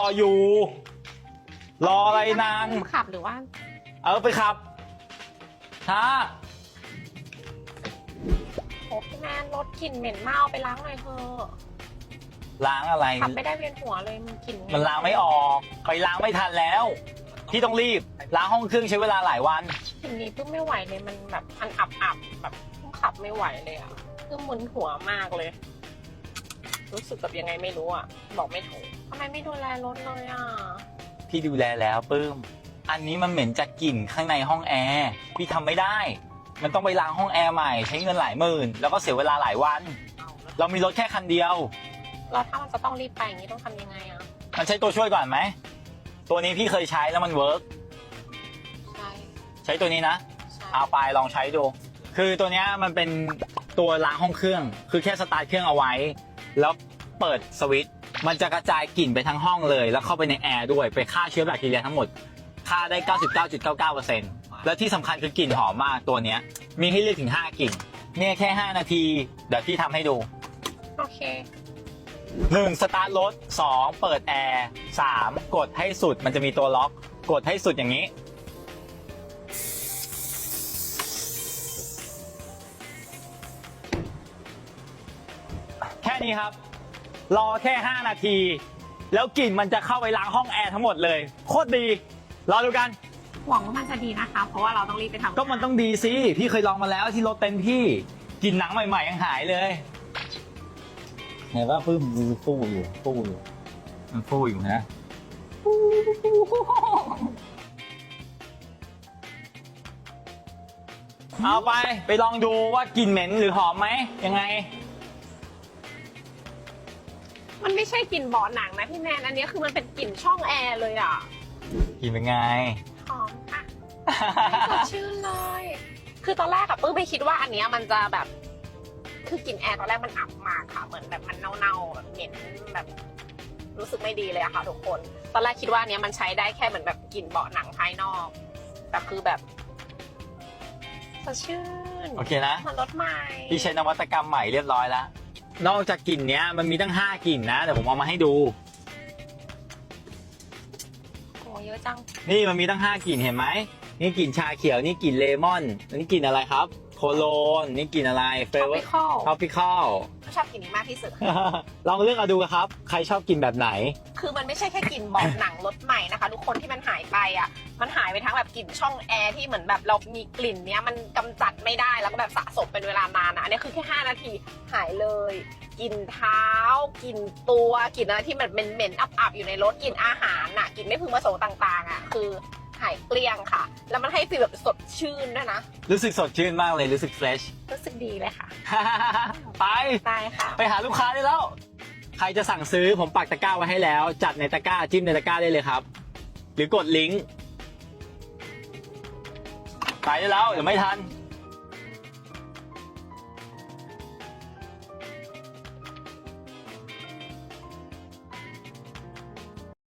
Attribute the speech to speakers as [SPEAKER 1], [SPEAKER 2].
[SPEAKER 1] ออยู่ รออะไรนาน
[SPEAKER 2] ขับหรือว่า
[SPEAKER 1] เออไปขับช้า
[SPEAKER 2] โอ้พี่แมนรถกลิ่นเหม็นมากเอาไปล้างหน่อยเถอะ
[SPEAKER 1] ล้างอะไร
[SPEAKER 2] ขับไม่ได้เวียนหัวเลยมันกลิ่นเห
[SPEAKER 1] มันล้างไม่ออก ไปล้างไม่ทันแล้วพี่ต้องรีบล้างห้องเครื่องใช้เวลาหลายวัน
[SPEAKER 2] กลิ่นนี้เพิ่งไม่ไหวเลยมันแบบมันอับอับๆแบบเพิ่งขับไม่ไหวเลยอะเพิ่งมึนหัวมากเลย รู้สึกแบบยังไงไม่รู้อะ บอกไม่ถูกทำไมไม่ดูแลรถเลยอะ
[SPEAKER 1] พี่ดูแลแล้วปื้ม อันนี้มันเหม็นจากกลิ่นข้างในห้องแอร์พี่ทำไม่ได้ มันต้องไปล้างห้องแอร์ใหม่ใช้เงินหลายหมื่น แล้วก็เสียเวลาหลายวัน เรามีรถแค่คันเดียว
[SPEAKER 2] แล้วถ้ามันจะต้องรีบไปอย่างนี้ต้องทำยังไงอะ
[SPEAKER 1] มันใช้ตัวช่วยก่อนไหม ตัวนี้พี่เคยใช้แล้วมันเวิร์ก
[SPEAKER 2] ใช่
[SPEAKER 1] ใช้ตัวนี้นะ
[SPEAKER 2] ใช่
[SPEAKER 1] เอาไปลองใช้ดู คือตัวเนี้ยมันเป็นตัวล้างห้องเครื่อง คือแค่สตาร์ทเครื่องเอาไว้ แล้วเปิดสวิตช์มันจะกระจายกลิ่นไปทั้งห้องเลย แล้วเข้าไปในแอร์ด้วยไปฆ่าเชื้อแบคทีเรียทั้งหมดฆ่าได้ 99.99%แล้วที่สำคัญคือกลิ่นหอมมากตัวเนี้ย มีให้เลือกถึง 5กลิ่นเนี่ยแค่ 5 นาที เดี๋ยวพี่ทำให้ดู
[SPEAKER 2] โอเค
[SPEAKER 1] 1. สตาร์ทรถ 2. เปิดแอร์ 3. กดให้สุดมันจะมีตัวล็อก กดให้สุดอย่างนี้ แค่นี้ครับ รอแค่ 5 นาที แล้วกลิ่นมันจะเข้าไปล้างห้องแอร์ทั้งหมดเลย โคตรดี รอดูกัน
[SPEAKER 2] หวังว่ามันจะดีนะคะ เพราะว่าเราต้องรีบไปทำ
[SPEAKER 1] ก็มันต้องดีสิ พี่เคยลองมาแล้วที่รถเต็นท์พี่กินหนังใหม่ๆยังหายเลย เห็นว่าปื้มมือฟูอยู่ฟูอยู่มันฟูอยู่นะ เอาไปไปลองดูว่ากลิ่นเหม็นหรือหอมไหมยังไง
[SPEAKER 2] มันไม่ใช่กลิ่นเบาะหนังนะพี่แมนอันนี้คือมันเป็นกลิ่นช่องแอร์เลยอะ
[SPEAKER 1] กลิ่นเป็นไง
[SPEAKER 2] หอมค่ะสดชื่นเลย คือตอนแรกอะปื้มไม่คิดว่าอันเนี้ยมันจะแบบ คือกลิ่นแอร์ตอนแรกมันอับมากค่ะ เหมือนแบบมันเน่าๆแบบเหม็นแบบรู้สึกไม่ดีเลยอะค่ะทุกคน ตอนแรกคิดว่าอันเนี้ยมันใช้ได้แค่เหมือนแบบกลิ่นเบาะหนังภายนอก แต่คือแบบสดชื่น
[SPEAKER 1] โอเคนะ
[SPEAKER 2] มันรถใหม่
[SPEAKER 1] พี่ใช้นวัตกรรมใหม่เรียบร้อยแล้ว นอกจากกลิ่นเนี้ยมันมีตั้ง5กลิ่นนะเดี๋ยวผมเอามาให้ดู
[SPEAKER 2] โอ้เยอะจัง
[SPEAKER 1] นี่มันมีตั้ง5กลิ่นเห็นไหมนี่กลิ่นชาเขียวนี่กลิ่นเลมอนนี่กลิ่นอะไรครับ โคโลนนี่กลิ่นอะไรเฟ
[SPEAKER 2] ท็อ
[SPEAKER 1] เวอ
[SPEAKER 2] ปิ
[SPEAKER 1] ร์
[SPEAKER 2] คอล
[SPEAKER 1] ท็อปิคอล
[SPEAKER 2] ชอบกลิ่นนี้มากที่สุด
[SPEAKER 1] ลองเลือกเอาดูครับ ใครชอบกลิ่นแบบไหน
[SPEAKER 2] คือมันไม่ใช่แค่กลิ่นเบาะหนังรถใหม่นะคะ ทุกคนที่มันหายไปอะ มันหายไปทั้งแบบกลิ่นช่องแอร์ที่เหมือนแบบเรามีกลิ่นเนี้ยมันกำจัดไม่ได้แล้วก็แบบสะสมเป็นเวลานานนะอันนี้คือแค่ 5 นาทีหายเลยกลิ่นเท้ากลิ่นตัวกลิ่นอะไรที่มันเป็นเหม็นๆอับๆอยู่ในรถกลิ่นอาหารน่ะกลิ่นไม่พึงประสงค์ต่างๆอะคือ หายเกลี้ยงค่ะ แล้วมันให้ฟีลแบบสดชื่นด้วยนะ
[SPEAKER 1] รู้สึกสดชื่นมากเลยรู้สึกเฟรช
[SPEAKER 2] รู้สึกดีเลยค่ะ
[SPEAKER 1] ไป
[SPEAKER 2] ได้ค่ะ
[SPEAKER 1] ไปหาลูกค้าได้แล้ว ใครจะสั่งซื้อผมปักตะกร้าไว้ให้แล้ว จัดในตะกร้าจิ้มในตะกร้าได้เลยครับ หรือกดลิงก์ไปได้แล้วเดี๋ยวไม่ทัน